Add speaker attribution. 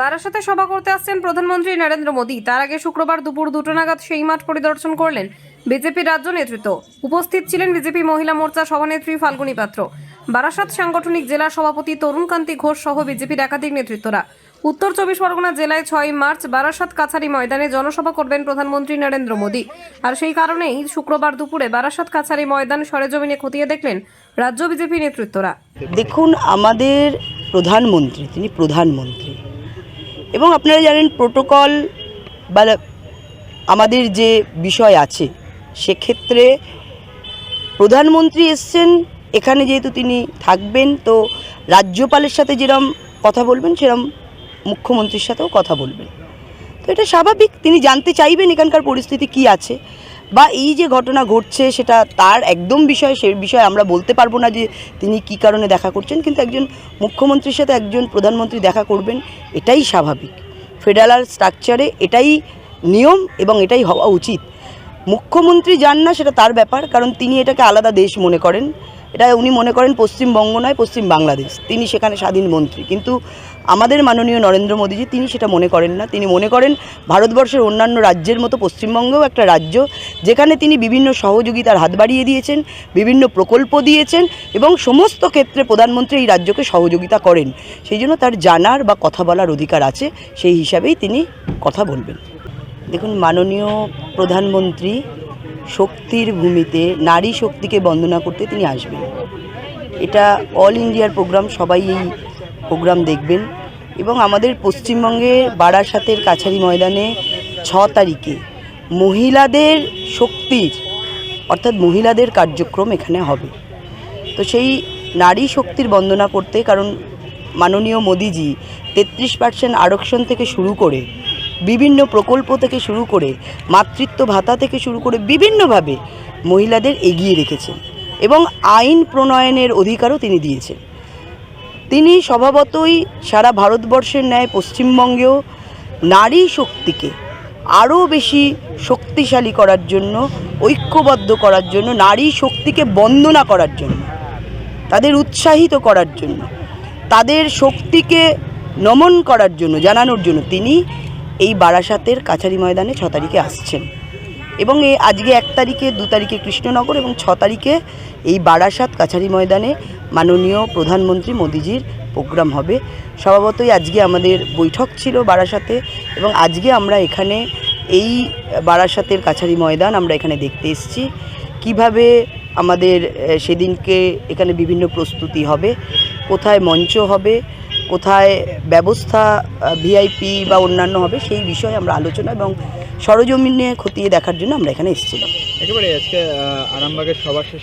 Speaker 1: বারাসাতে সভা করতে আসছেন প্রধানমন্ত্রী নরেন্দ্র মোদী। তার আগে শুক্রবার দুপুর দুটো নাগাদ সেই মাঠ পরিদর্শন করলেন বিজেপি রাজ্য নেতৃত্ব। উপস্থিত ছিলেন বিজেপি মহিলা মোর্চা সভানেত্রী ফাল্গুনী পাত্র। বারাসাত সাংগঠনিক জেলা সভাপতি তরুণকান্তি ঘোষ সহ বিজেপির একাধিক নেতৃত্বরা। উত্তর চব্বিশ পরগনা জেলায় ছয় মার্চ বারাসাত কাছারি ময়দানে জনসভা করবেন প্রধানমন্ত্রী নরেন্দ্র মোদী। আর সেই কারণেই শুক্রবার দুপুরে বারাসাত কাছারি ময়দান সরেজমিনে খতিয়ে দেখলেন রাজ্য বিজেপি নেতৃত্বরা।
Speaker 2: দেখুন, আমাদের প্রধানমন্ত্রী, তিনি প্রধানমন্ত্রী। এবং আপনারা জানেন প্রোটোকল বা আমাদের যে বিষয় আছে, সেক্ষেত্রে প্রধানমন্ত্রী এসছেন, এখানে যেহেতু তিনি থাকবেন, তো রাজ্যপালের সাথে যেরম কথা বলবেন, সেরম মুখ্যমন্ত্রীর সাথেও কথা বলবেন। তো এটা স্বাভাবিক, তিনি জানতে চাইবেন এখানকার পরিস্থিতি কি আছে। বা এই যে ঘটনা ঘটছে, সেটা তার একদম বিষয়, সে বিষয়ে আমরা বলতে পারব না যে তিনি কি কারণে দেখা করছেন। কিন্তু একজন মুখ্যমন্ত্রীর সাথে একজন প্রধানমন্ত্রী দেখা করবেন, এটাই স্বাভাবিক। ফেডারাল স্ট্রাকচারে এটাই নিয়ম এবং এটাই হওয়া উচিত। মুখ্যমন্ত্রী যান না, সেটা তার ব্যাপার, কারণ তিনি এটাকে আলাদা দেশ মনে করেন। এটা উনি মনে করেন পশ্চিমবঙ্গ নয়, পশ্চিম বাংলাদেশ। তিনি সেখানে স্বাধীন মন্ত্রী। কিন্তু আমাদের মাননীয় নরেন্দ্র মোদীজি, তিনি সেটা মনে করেন না। তিনি মনে করেন ভারতবর্ষের অন্যান্য রাজ্যের মতো পশ্চিমবঙ্গও একটা রাজ্য যেখানে তিনি বিভিন্ন সহযোগিতার হাত বাড়িয়ে দিয়েছেন, বিভিন্ন প্রকল্প দিয়েছেন এবং সমস্ত ক্ষেত্রে প্রধানমন্ত্রী এই রাজ্যকে সহযোগিতা করেন। সেই জন্য তার জানার বা কথা বলার অধিকার আছে, সেই হিসাবেই তিনি কথা বলবেন। দেখুন, মাননীয় প্রধানমন্ত্রী শক্তির ভূমিতে, নারী শক্তিকে বন্দনা করতে তিনি আসবেন। এটা অল ইন্ডিয়ার প্রোগ্রাম, সবাই এই প্রোগ্রাম দেখবেন। এবং আমাদের পশ্চিমবঙ্গের বারাসাতের কাছারি ময়দানে ছ তারিখে মহিলাদের শক্তির, অর্থাৎ মহিলাদের কার্যক্রম এখানে হবে। তো সেই নারী শক্তির বন্দনা করতে, কারণ মাননীয় মোদিজি তেত্রিশ পার্সেন্ট আরক্ষণ থেকে শুরু করে বিভিন্ন প্রকল্প থেকে শুরু করে মাতৃত্ব ভাতা থেকে শুরু করে বিভিন্নভাবে মহিলাদের এগিয়ে রেখেছেন এবং আইন প্রণয়নের অধিকারও তিনি দিয়েছেন। তিনি স্বভাবতই সারা ভারতবর্ষের ন্যায় পশ্চিমবঙ্গেও নারী শক্তিকে আরও বেশি শক্তিশালী করার জন্য, ঐক্যবদ্ধ করার জন্য, নারী শক্তিকে বন্দনা করার জন্য, তাদের উৎসাহিত করার জন্য, তাদের শক্তিকে নমন করার জন্য, জানানোর জন্য তিনি এই বারাসাতের কাছারি ময়দানে ছ তারিখে আসছেন। এবং এই আজকে এক তারিখে, দু তারিখে কৃষ্ণনগর এবং ছ তারিখে এই বারাসাত কাছারি ময়দানে মাননীয় প্রধানমন্ত্রী মোদিজির প্রোগ্রাম হবে। স্বভাবতই আজকে আমাদের বৈঠক ছিল বারাসাতে এবং আজকে আমরা এখানে এই বারাসাতের কাছারি ময়দান আমরা এখানে দেখতে এসেছি। কীভাবে আমাদের সেদিনকে এখানে বিভিন্ন প্রস্তুতি হবে, কোথায় মঞ্চ হবে কোথায় ব্যবস্থা ভিআইপি বা অন্যান্য হবে সেই বিষয়ে আমরা আলোচনা এবং সরজমিনে খতিয়ে দেখার জন্য আমরা এখানে এসেছিলাম।
Speaker 3: একেবারে আজকে আরামবাগের সবার শেষ